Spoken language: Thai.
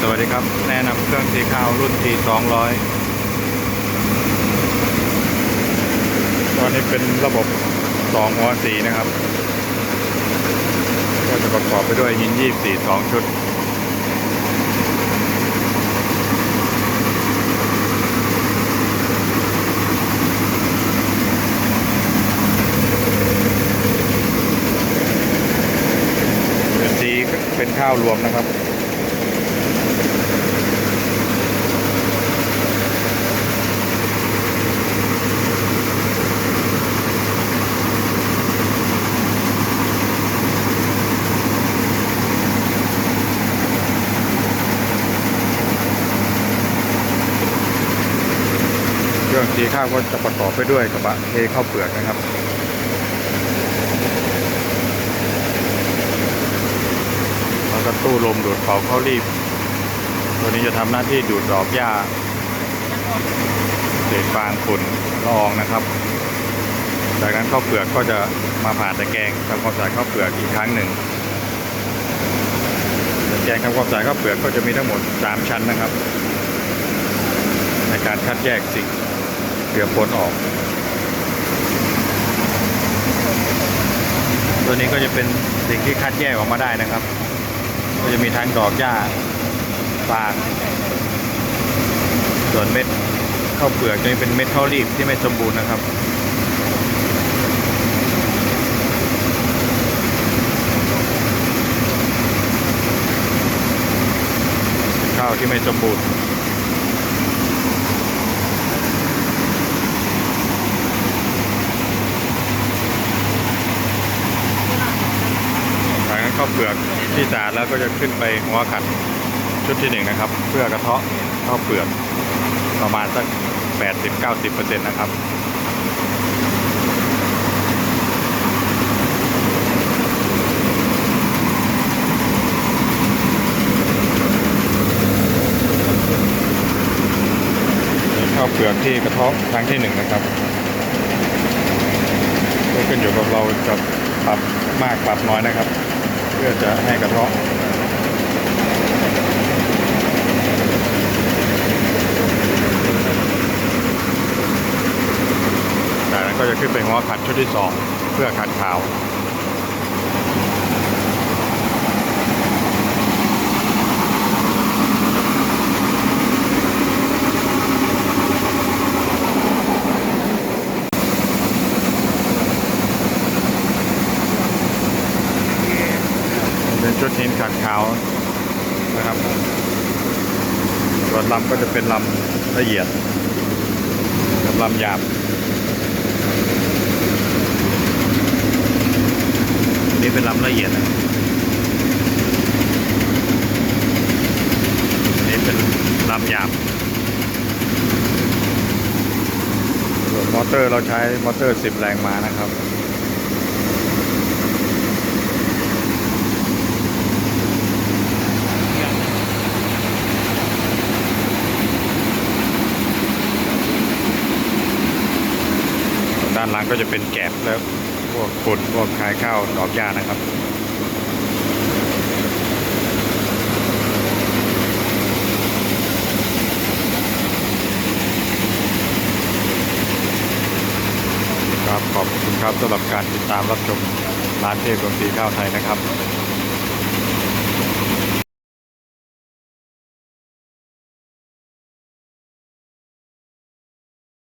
สวัสดีครับ แนะนำเครื่องสีข้าวรุ่น T 200 ตอนนี้เป็นระบบ2หัวสีนะครับ ก็จะประกอบไปด้วยหิน24 2 ชุด เป็นสีเป็นข้าวรวมนะครับ เครื่องสีข้าวก็จะประกอบไปด้วยกระบะเทข้าวเปลือกนะครับแล้วก็ตู้ลมดูดเผาเข้ารีบ ตัวนี้จะทำหน้าที่ดูดดอกหญ้าเศษฟางฝุ่นละอองนะครับ จากนั้นข้าวเปลือกก็จะมาผ่านตะแกรงทำความสะอาดข้าวเปลือกอีกครั้งหนึ่งตะแกรงทำความสะอาดข้าวเปลือกก็จะมีทั้งหมด 3 ชั้นนะครับ ในการคัดแยกสิ่งเกลือปนออก ตัวนี้ก็จะเป็นสิ่งที่คัดแยกออกมาได้นะครับ ก็จะมีทั้งดอกหญ้าฟางส่วนเม็ดข้าวเปลือกจะเป็นเม็ดข้าวรีบที่ไม่สมบูรณ์นะครับข้าวที่ไม่สมบูรณ์ จากนั้นข้าวเปลือกที่สะอาดแล้วก็จะขึ้นไปหัวขัดชุดที่หนึ่งนะครับ เพื่อกระเทาะข้าวเปลือกประมาณสัก 80-90%นะครับข้าวเปลือกที่กระเทาะครั้งที่หนึ่งนะครับก็ขึ้นอยู่กับเราจะปรับมากปรับน้อยนะครับ เพื่อจะให้กระเทาะจากนั้นก็จะขึ้นไปหัวขัดชุดที่สองเพื่อขัดขาว เป็นชุดหินขัดขาวนะครับ ส่วนลำก็จะเป็นลำละเอียดกับลำหยาบนี่เป็นลำละเอียดนะนี่เป็นลำหยาบส่วนมอเตอร์เราใช้มอเตอร์ 10 แรงม้านะครับ ด้าน หลังก็จะเป็นแกบแล้วพวกขุดพวกคายข้าวดอกหญ้านะครับครับขอบคุณครับสำหรับการติดตามรับชมร้านเทพดนตรีข้าวไทยนะครับ